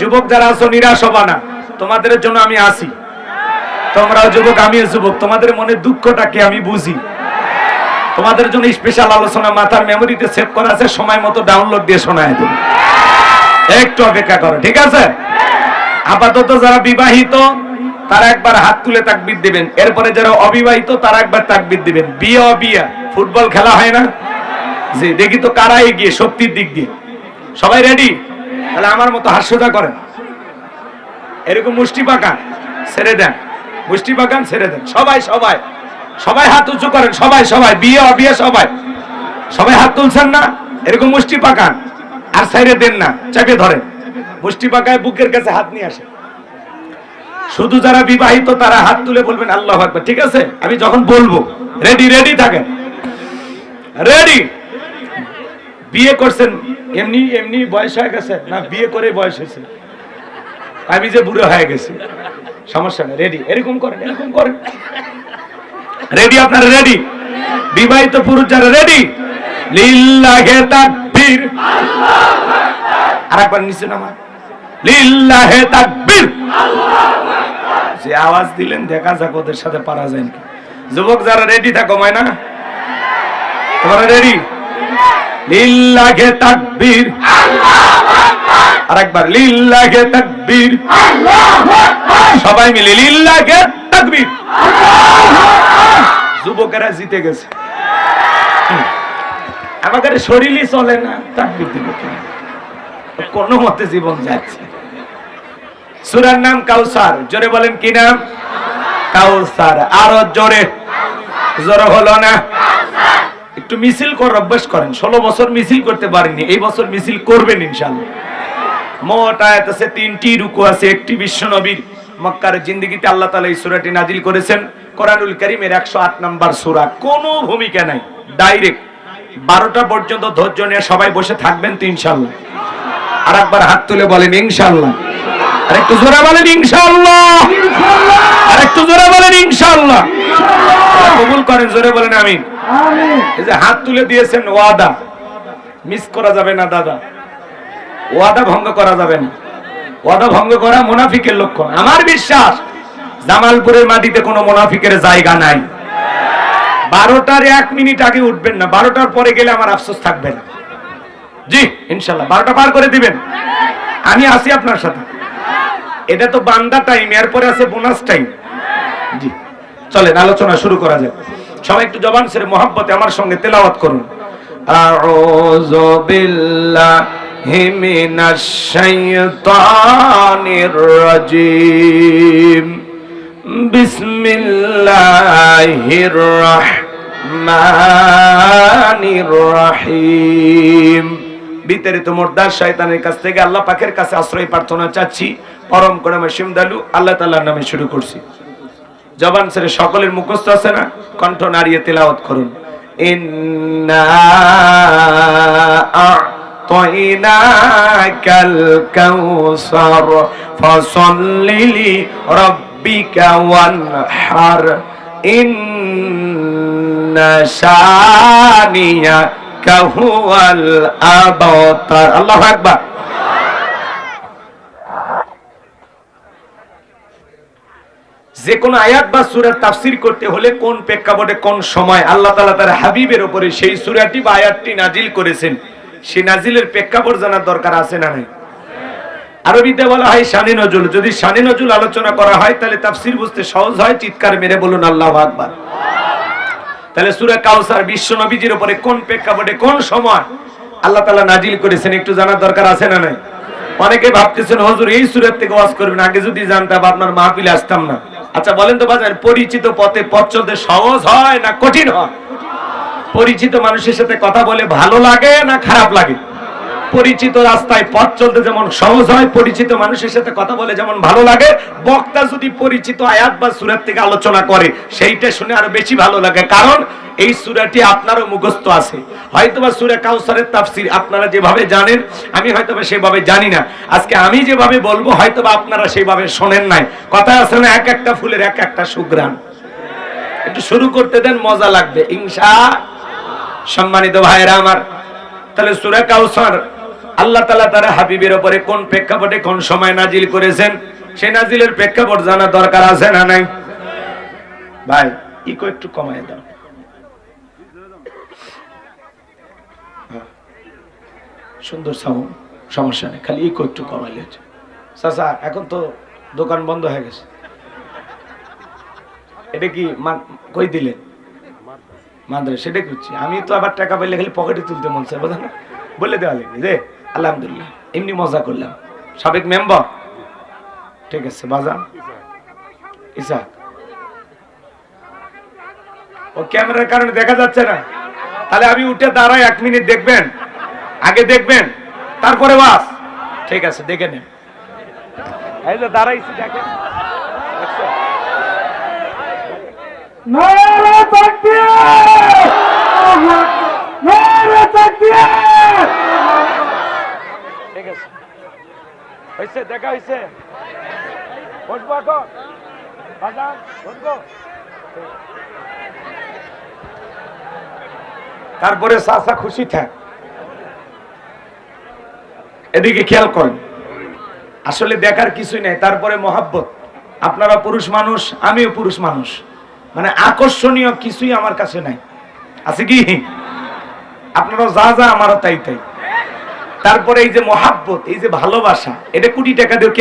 যুবক যারা আছো, নিরাশ হবা না। তোমাদের জন্য আমি আসি। তোমরাও যুবক, আমিও যুবক। তোমাদের মনে দুঃখটা কি আমি বুঝি। তোমাদের জন্য স্পেশাল আলোচনা, মাথার মেমোরিতে সেভ করা আছে, সময় মতো ডাউনলোড দিয়ে শোনায় দেব একটু অপেক্ষা করো, ঠিক আছে? আপাতত যারা বিবাহিত, তারা একবার হাত তুলে তাকবির দিবেন। এরপরে যারা অবিবাহিত, তারা একবার তাকবির দিবেন। বিয়ে অবিয়া। ফুটবল খেলা হয় না? জি, দেখি তো কারা এগিয়ে, শক্তির দিক দিয়ে। সবাই রেডি তাহলে আমার মতো হাস্যতা করেন। এরকম মুষ্টি পাকান, ছেড়ে দেন। মুষ্টি পাকান, ছেড়ে দেন। সবাই সবাই সবাই হাত উঁচু করেন, সবাই সবাই। বিয়ে, অবিয়ে সবাই। সবাই হাত তুলছেন না? এরকম মুষ্টি পাকান, আর সাইডে দেন না চাপে ধরেন। মুষ্টি পাকায় বুকের কাছে হাত নিয়ে আসে শুধু যারা বিবাহিত, তারা হাত তুলে বলবেন, আল্লাহ আকবার। ঠিক আছে? আমি যখন বলব রেডি রেডি থাকেন। রেডি বিয়ে করছেন, এমনি এমনি বয়স হয়ে গেছে। না, বিয়ে করে বয়স হয়েছে। আমি যে বুড়ো হয়ে গেছি। সমস্যা নেই রেডি এরকম করেন এরকম করেন। রেডি আপনারা রেডি বিবাহিত পুরুষ যারা রেডি লিল্লাহে তাকবীর। আরেকবার নিচে নামা লিল্লাহে তাকবীর। যে আওয়াজ দিলেন, দেখা যাক ওদের সাথে পারা যায় যুবক, যারা রেডি থাকো, ময়না। তোমরা রেডি লিল্লাহে তাকবীর। আরেকবার লিল্লাহে তাকবীর। সবাই মিলে লিল্লাহে তাকবীর। যুবকেরা জিতে গেছে। আমাদের শরীরই চলে না তাকবীর দিবে? কোন মতে জীবন যাচ্ছে। সুরার নাম কাউসার। জোরে বলেন কি নাম? কাউসার। আরও জোরে। জোরে হলো না। একটু মিছিল কর অভ্যাস করেন। ষোলো বছর মিছিল করতে পারেননি, এই বছর মিছিল করবেন ইনশাল্লাহ মোট আয়াত আছে, তিনটি রুকু আছে, একটি বিশ্ব নবীর। মক্কার জিন্দিগিতে আল্লাহ তালা এই সুরাটি নাজিল করেছেন। কোরআনুল করিমের একশো আট নাম্বার সুরা। কোনো ভূমিকা নাই, ডাইরেক্ট। বারোটা পর্যন্ত ধৈর্য নিয়ে সবাই বসে থাকবেন তো ইনশাল্লাহ আর একবার হাত তুলে বলেন ইনশাল্লাহ আর একটু জোরে বলেন ইনশাল্লাহ আর একটু জোরে বলেন ইনশাল্লাহ কবুল করেন, জোরে বলেন আমিন। হাত তুলে দিয়েছেন ওয়াদা। মিস করা যাবে না, দাদা। ওয়াদা ভঙ্গ করা যাবে না। ওয়াদা ভঙ্গ করা মুনাফিকের লক্ষণ। আমার বিশ্বাস, জামালপুরের মাটিতে কোনো মুনাফিকের জায়গা নাই। বারোটার এক মিনিট আগে উঠবেন না। বারোটার পরে গেলে আমার আফসোস থাকবে না। জি, ইনশাল্লাহ। বারোটা পার করে দিবেন। আমি আসি আপনার সাথে। এটা তো বান্দা টাইম এরপরে আছে বোনাস টাইম জি, চলেন, আলোচনা শুরু করা যাক। সবাই একটু জবান ছেড়ে মোহাব্বতে আমার সঙ্গে তেলাওয়াত করুন। আউযু বিল্লাহি মিনাশ শাইতানির রাজিম। বিসমিল্লাহির রাহমানির রহিম। বিতাড়িত মোর্দার শয়তানের কাছ থেকে আল্লাহ পাকের কাছে আশ্রয় প্রার্থনা চাচ্ছি। পরম করে মাসিম দালু আল্লাহ তাআলার নামে শুরু করছি। জবান ছেড়ে সকলের মুখস্থ আছে না? কণ্ঠ নাড়িয়ে তেলাওয়াত করুন। ইন্না আ'তাইনাকাল কাউসার, ফাসাল্লি লিরাব্বিকা ওয়ানহার। ইন্না শানিয়াকা হুয়াল আবতার। আল্লাহু আকবার। যে কোনো আয়াত বা সুরার তাফসির করতে হলে কোন প্রেক্ষাপটে কোন সময় আল্লাহ তালা তার হাবিবের উপরে সেই সুরাটি বা আয়াতটি নাজিল করেছেন সেই নাজিলের প্রেক্ষাপট জানার দরকার আছে না নাই? আরবিতে বলা হয় শানি নজুল। যদি শানি নজুল আলোচনা করা হয়, তাহলে তাফসির বুঝতে সহজ হয়, চিৎকার মেরে বলুন আল্লাহ আকবার। তাহলে সুরা কাউসার বিশ্ব নবীজির উপরে কোন প্রেক্ষাপটে কোন সময় আল্লাহ তালা নাজিল করেছেন একটু জানার দরকার আছে না নাই? অনেকে ভাবতেছেন, হজুর, এই সুরের থেকে ওয়াজ করবেন, আগে যদি জানতাম আপনার মাহফিলে আসতাম না। আচ্ছা বলেন তো বাজার পরিচিত পথে পথ চলতে সহজ হয় না কঠিন হয়? পরিচিত মানুষের সাথে কথা বলে ভালো লাগে না খারাপ লাগে? পরিচিত রাস্তায় পথ চলতে যেমন সহজ হয়, পরিচিত মানুষের সাথে কথা বলে যেমন ভালো লাগে, বক্তা যদি পরিচিত আয়াত বা সুরাত থেকে আলোচনা করে, সেইটা শুনে আরও বেশি ভালো লাগে। কারণ এই সুরাটি আপনারও মুখস্থ আছে। হয়তোবা সুরা কাউসারের তাফসির আপনারা যেভাবে জানেন, আমি হয়তোবা সেভাবে জানি না। আজকে আমি যেভাবে বলব, হয়তোবা আপনারা সেভাবে শোনেন নাই। কথা আছে না, এক একটা ফুলের এক একটা সুগ্রাম একটু শুরু করতে দেন, মজা লাগবে। ইনশা সম্মানিত ভাইরা আমার, তাহলে সুরা কাউসার আল্লাহ তালা তারা হাবিবের ওপরে কোন প্রেক্ষাপটে কোন সময় নাজিল করেছেন? সে নাজিলের প্রেক্ষাপট জানা দরকার আছে না নাই? ভাই ইকো একটু কমায় দাও। সুন্দর সাউন্ড সমস্যা নেই, খালি ইকো একটু কমাইলে চাচা, এখন তো দোকান বন্ধ হয়ে গেছে। এটা কি কই দিলেন মাদ্রাসা। সেটা করছি আমি তো আবার টাকা পাইলে খালি পকেটে তুলতে মন চাই বোঝা না? বলে দেওয়া লাগবে যে আলহামদুলিল্লাহ। এমনি মজা করলাম। সাবেক মেম্বার। ঠিক আছে, বাজান। ইসা ও ক্যামেরার কারণে দেখা যাচ্ছে না। তাহলে আমি উঠে দাঁড়াই, এক মিনিট দেখবেন। আগে দেখবেন। তারপরে বাস। ঠিক আছে, দেখে নেন। এই যে দাঁড়াইছি, দেখেন? নারে তাকবীর নারে তাকবীর ঠিক আছে হয়েছে, দেখা হয়েছে। বসবো এখন। বসবো। তারপরে চাচা খুশি থাক। এদিকে খেয়াল করেন। আসলে দেখার কিছুই নাই, তারপরে মহাব্বত। আপনারা পুরুষ মানুষ, আমিও পুরুষ মানুষ। মানে আকর্ষণীয় কিছুই আমার কাছে নাই। আছে কি? আপনারা যা যা, আমারও তাই তাই। তারপরে এই যে মহাব্বত এই যে ভালোবাসা এটা কোটি টাকা দিয়ে